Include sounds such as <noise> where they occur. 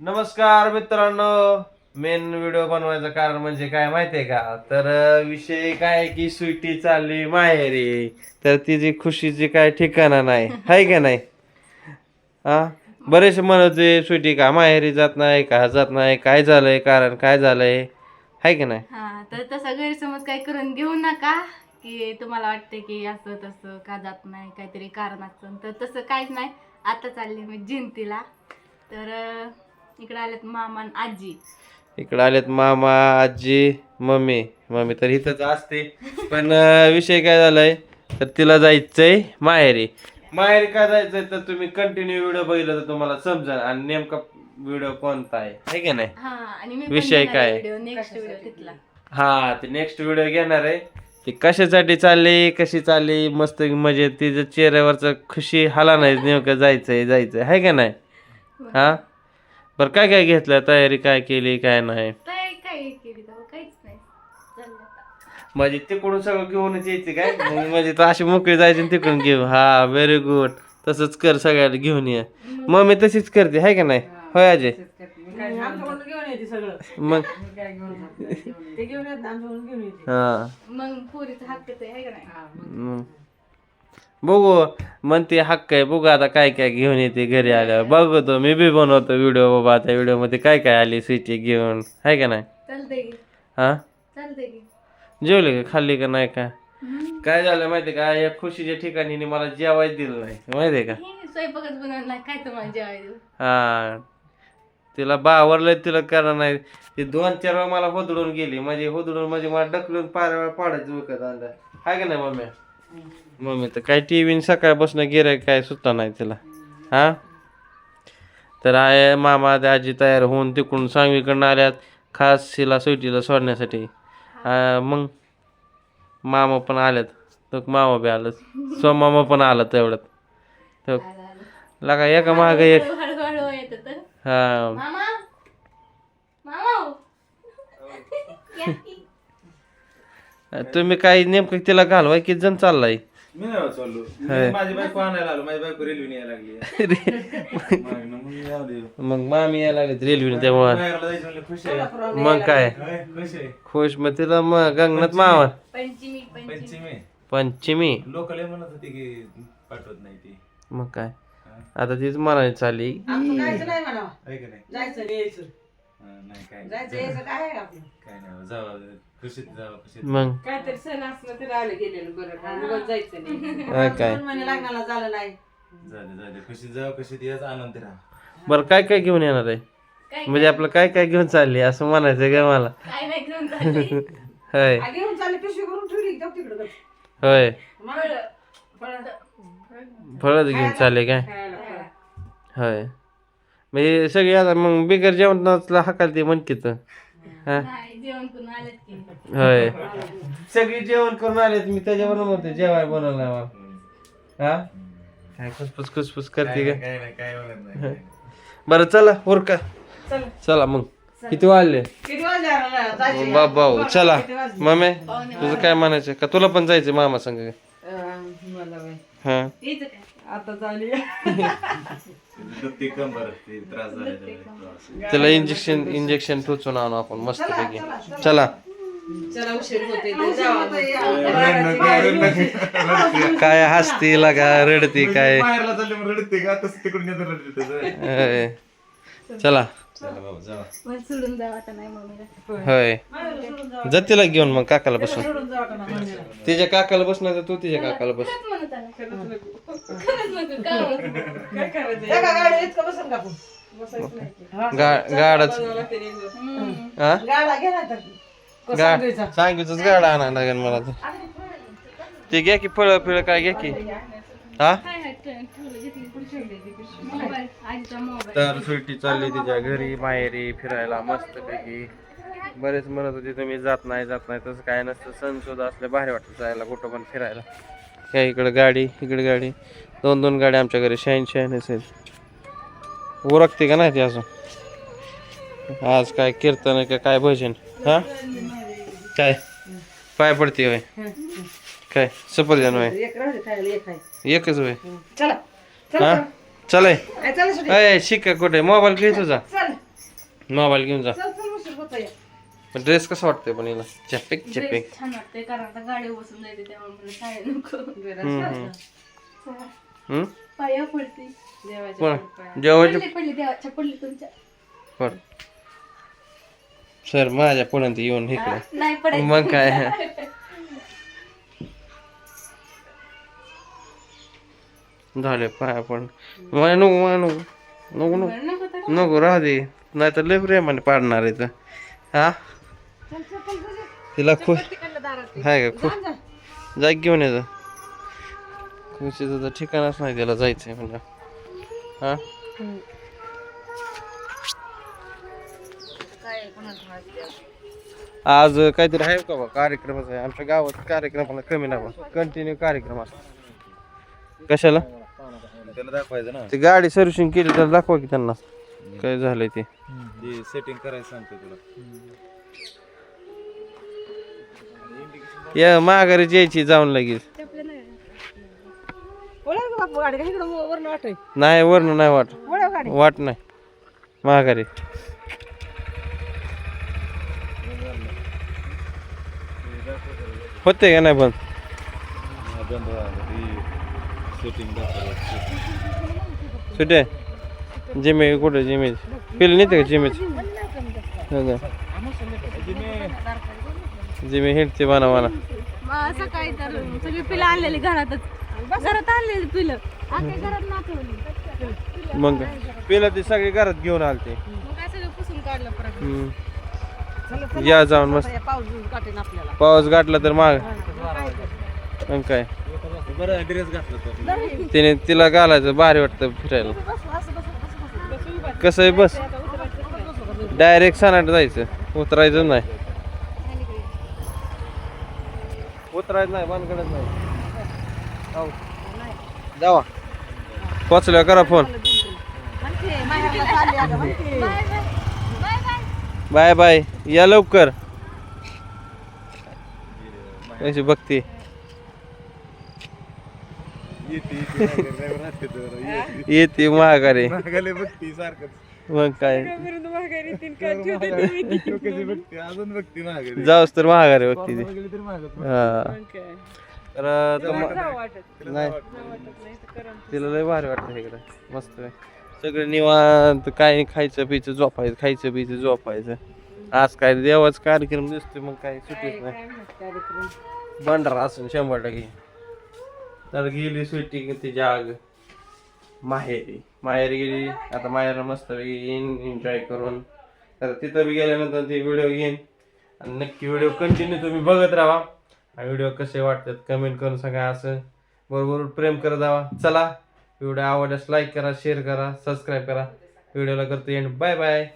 नमस्कार मित्रांनो. Main video बनवायचं कारण म्हणजे काय माहितीये का? तर विषय काय आहे की स्वीटी चालली माहेरी. तर तिची खुशीची काय ठिकाणा नाही. हाय का नाही? हा? बरेचसे म्हणत होते स्वीटी का माहेरी जात नाही का जात नाही काय झालंय कारण काय झालंय? हाय का नाही? हा तर तसा गैरसमज काही करून घेऊ नका की तुम्हाला वाटते की असं तसं का जात नाही काहीतरी कारण असतं तर तसं काहीच नाही. आता चालली मी जिंतीला. तर अं, इकडे आलेत मामा आणि आजी. इकडे आलेत मामा आजी मम्मी. मम्मी तर इथंच असते. पण अं, विषय काय झालाय? तर तिला जायचंय माहेरी. माहेरी काय जायचंय? तर तुम्ही कंटिन्यू व्हिडिओ बघितला तर तुम्हाला समजा आणि नेमका व्हिडिओ कोणता आहे? है की नाही? हा आणि मी विषय काय? व्हिडिओ नेक्स्ट व्हिडिओ तिथला. हा ते नेक्स्ट व्हिडिओ घेणार आहे. ती कशासाठी चालली? कशी चालली? मस्त म्हणजे तिच्या चेहऱ्यावरचं खुशी हाला नाही नेमकं जायचंय जायचंय. है का नाही? हा? बरं काय काय घेतलं? तयारी काय केली काय नाही? काय काय केली तेव्हा काहीच नाही. चाललं आता. म्हणजे तिकडून सगळं घेऊनच यायचे काय? <laughs> मग म्हणजे तर अशी मोकळी जायची आणि तिकडून घेऊ. हा व्हेरी गुड तसंच कर सगळ्याला घेऊन ये. मम्मी तशीच करते हाय का नाही? होय अजय मग? हा. मग पुरीचं हक्क ते आहे का नाही? मग? बघू म्हणते हक्क आहे. बघू आता काय काय घेऊन येते घरी आल्यावर. बघतो मी बी बनवतो व्हिडिओ बाबा. त्या व्हिडिओमध्ये काय काय आली स्विची घेऊन. हाय का नाही? हा? की. जेवले का? खाल्ली का नाही का. काय झालं माहितीये का? या खुशीच्या ठिकाणी हिने मला जेवायला दिलं नाही. माहितीये का? हे स्वयंपाकच बनवलं काय तुम्हाला जेवायला देऊ? हा. तिला बावरलंय तिला करा नाही. ती दोन चार वेळा मला होदडून गेली. म्हणजे होदडून म्हणजे मला ढकलून पार वेळा पाडायचं विकत आणलं. हाय का नाही मम्मी? मम्मी तर काय टी व्ही सकाळपासून गिराय काय सुद्धा नाही तिला. हा? तर आहे मामा आजी तयार होऊन तिकडून सांगवीकडनं आल्यात खास तिला सुटीला सोडण्यासाठी. मग मामा पण आल्यात. तो मामा बी आलं सो मामा पण आला तेवढ्यात. तो लगा एका माग एक तर. हा. तुम्ही काही नेमकं तिला घालवाय किती जण चाललाय? मी नाही चाललो. होय. मी माझी बायको आणायला आलो. माझी बायको रेल्वे यायला लागली. मग मग मी जाऊ दे. मग मामी यायला लागलेत रेल्वेने त्यामुळं बाहेरला जायचं म्हणलं खुश आहे. मग काय? होय, खुश आहे. खुश मग तिला मग गंगनाथ मामा पंचमी पंचमी. पंचमी. पंचमी. लोक लय म्हणत होते की पाठवत नाही ती. मग काय? आता तीच म्हणायची चालली. आहे का नाही? जायचं. यायचं हा, नाही काय जायचं यायचं काय आहे आपलं? काय नाही जावा. जावा खुशीत मग? काहीतरी सण असलं तर आलं गेलेलं बरं. उगाच जायचं नाही. हा, काय दोन महिने लग्नाला झालं नाही. झाले झाले. खुशीत जावा खुशीत याच आनंद राहा. बरं काय काय घेऊन येणार आहे? काय म्हणजे आपलं काय काय घेऊन चालली असं म्हणायचं का मला? काय नाही घेऊन चालली. <laughs> होय. आ, घेऊन चालले पिशवी करून ठेवली जाऊ तिकडं होय. फळं. फळच घेऊन चालले काय? खायला. होय. म्हणजे सगळी आता मग बिगर जेवणाला हकाल ते म्हणते तर हा? की. होय. सगळी जेवण करून आलेत मी त्याच्यावर म्हणते जेवाय बनवलं मला हा? काय खुसफुस खुसफुस करते का? काय नाही काय म्हणत नाही <laughs> बरं चला उरका. चला. चला मग. किती वाजले? बाबा चला? मम्मी तुझं काय म्हणायचं का तुला पण जायचं मामा संग. हा. यायचं काय? आता झाली दुखते कंबर ते त्रास झाला त्याला. इंजेक्शन इंजेक्शन टोचून आणू आपण मस्त पैकी चला चला. उशीर होते ते जावा काय हसती लागा रडती काय? बाहेरला चालले मग रडते का? तसं तिकडून रडते. चला. चला बाबा जावा. मला सोडून जावं आता नाही मम्मीला. होय. जा तिला घेऊन मग काकाला बसून. सोडून जावा का नाही मंदिरात? तिच्या काकाला बसणार तर तू तिच्या काकाला बस. खरंच म्हणत आला खरंच नको. का म्हणत? काय करायचं? एका गाडीत इतकं बसन का आपण बसायचं नाही की. हा, गा गाडाच. हम्म. हा? गाडा घे तर कसा? सांगितच गाडा आणा लागेल मला तर. ते घ्या की फळ फिळ काय घ्या की. हा? काय तर सुट्टी चालली तिच्या घरी माहेरी फिरायला मस्त पैकी बरेच म्हणत होते तुम्ही जात नाही जात नाही तसं काय नसतं. सण सुद्धा असले भारी वाटतं जायला कुठं पण फिरायला. ह्या इकडे गाडी इकडे गाडी. दोन दोन गाड्या आमच्या घरी शाईन शाईन असेल उरकते का नाही ती अजून? आज काय कीर्तन आहे का काय भजन? हा? काय? पाय पडते होय. काय? सफरजन होय एक राहू दे खायला एक आहे. एकच होय चला हा? चल. काय चला सुट्टी अय शिका कुठे? मोबाईल घे तुझा चल. मोबाईल घेऊन जा. चल चल उशीर होतोय. पण ड्रेस कसा वाटतोय पण हिला? चॅपिक चॅपिक ड्रेस छान वाटते कारण आता गाडीवर बसून जायचे त्यामुळे मला साडी नको. हम्म, हम्म. चला, हम्म? पाया पडते देवाच्या पण जेवायचे पडली पडली देवाच्या पडली तुमच्या. पण सर माझ्या पुढे येऊन हा, इकडे. नाही पडायचं मग काय? <laughs> झाले पाया पण मला नको मला नको. नको नको. नको राहू दे. नाही तर लय प्रेमाने पाडणार आहे तर हा? तिला खुश हाय का? खुश जाग घेऊन येतं खुशीचं तर ठिकाणच नाही त्याला जायचंय म्हणजे. हा? आज काहीतरी आहे का बा? कार्यक्रमच आहे. आमच्या गावात कार्यक्रमाला कमी नाही कंटिन्यू कार्यक्रम असतो. कशाला? त्याला दाखवायचं ना. ते गाडी सर्व्हिसिंग केली तर दाखवा की त्यांना. काय झालंय ते. ते सेटिंग करायचं सांगतो तुला. या माघारी यायची जाऊन लगेच. नाही वरण नाही वाट. वाट नाही. माघारी. होते का नाही पण बंद दाखवायचं सुटे जिमे कुठे जिमे पिलं नेते का जिमेच जिमे हिंडते बाना बाना मग सकाळी तर सगळी पिलं आणलेली घरातच घरात आणलेली पिलं आता घरात नाचवली मग काय? पिलं ते सगळे घरात घेऊन आलते मग काय सगळं पुसून काढलं परत हम्म. या जाऊन मस्त पाऊस गाठला तर माग मग काय बरं ड्रेस घातला तिने तिला घालायचं भारी वाटतं फिरायला. कसं आहे बस. डायरेक्ट सनाट जायचं. उतरायचं नाही. उतरायचं नाही बांधकडच नाही. हो. जावा. पोचल्या करा फोन. Bye bye. या लवकर. कशी बघते येते महागारे मागायला बघते सारखं मग काय? अजून बघते माघारी. जाऊस तर महागारे बघते ती. हा. तर नाही. तिला लय भारी वाटतं इकडं. मस्त आहे. सगळं निवांत काय खायचं पियचं झोपायचं खायचं पियचं झोपायचं. आज काय देवाच कार्यक्रम दिसतोय मग काय सुटीच नाही. भंडारा असून शंभर टक्के. तर गेली सुट्टी ती जाग. माहेरी. माहेरी गेली आता माहेर मस्त येईन एन्जॉय करून. तर तिथं बी गेल्यानंतर ती व्हिडिओ घेईन. आणि नक्की व्हिडिओ कंटिन्यू तुम्ही बघत राहा. व्हिडिओ कसे वाटतात कमेंट करून सांगा असं. बरोबर प्रेम करत जावा चला व्हिडिओ आवडल्यास लाईक करा शेअर करा सबस्क्राईब करा. व्हिडिओला करतो एंड बाय बाय